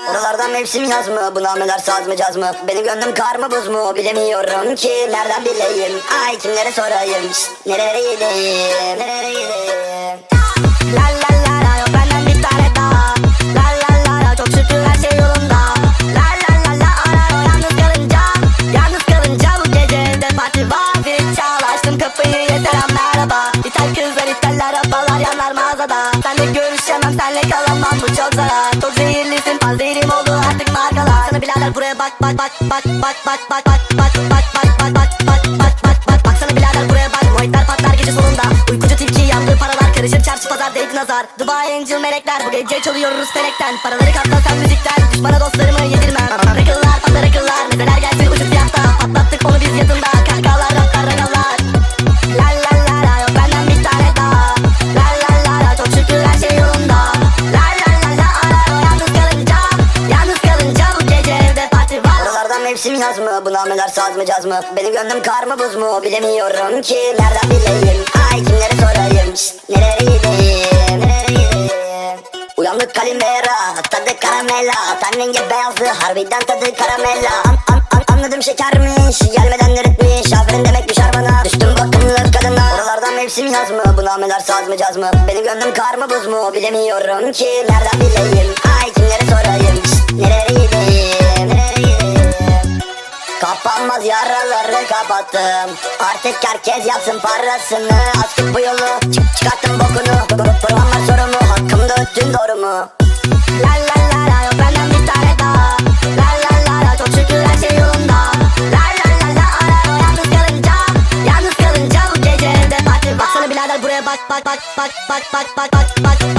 Oralardan mevsim yaz mı? Bu nameler saz mı caz mı? Benim gönlüm kar mı buz mu? Bilemiyorum ki nereden bileyim? Ay kimlere sorayım? Şşt, Nereye gideyim? Nereye gideyim? La la la la yok benden bir tane daha. La la la la çok şükür her şey yolunda. La la la la ara yalnız kalınca. Yalnız kalınca bu gece evde parti var. Bir çal açtım kapıyı yeter an merhaba İthal kızlar ithal arabalar yanar mağazada. Senle görüşemem senle kalamam bu çok zarar buraya bak bak bak bak bak bak bak bak bak bak bak bak bak bak bak bak bak Baksana birader buraya bak muhitler patlar gece sonunda Uykucu tilki yandığı paralar karışır çarşı pazar nazar Dubai Angel melekler bu gece çalıyoruz felekten Paraları katla sen müzikten düşmana dostlarımı mevsim yaz mı? Bu nameler saz mı caz mı? Benim gönlüm kar mı buz mu? Bilemiyorum ki. Nereden bileyim? Ay kimlere sorayım? Şşt, Nereye gideyim? Uyandık kalimera Tadı karamela. Ten rengi beyazdı Harbiden tadı karamela. An, an, an, Anladım şekermiş Gelmeden eritmiş. Aferin demek düşer bana. Düştüm bakımlı kadına Oralardan mevsim yaz mı? Bu nameler saz mı caz mı? Benim gönlüm kar mı buz mu? Bilemiyorum ki. Nereden bileyim? Ay kimlere sorayım? Şşt, Nereye kapanmaz yaraları kapattım. Artık herkes yapsın parasını. Açtık bu yolu çık çıkarttım bokunu. Bırakma sorumu. Hakkımda öttün doğru mu? La la la la yok benden bir tane daha. La la la la çok şükür her şey yolunda. La la la la ara o yalnız kalınca. Yalnız kalınca bu gece evde parti var Baksana birader buraya bak bak bak bak bak bak bak bak bak.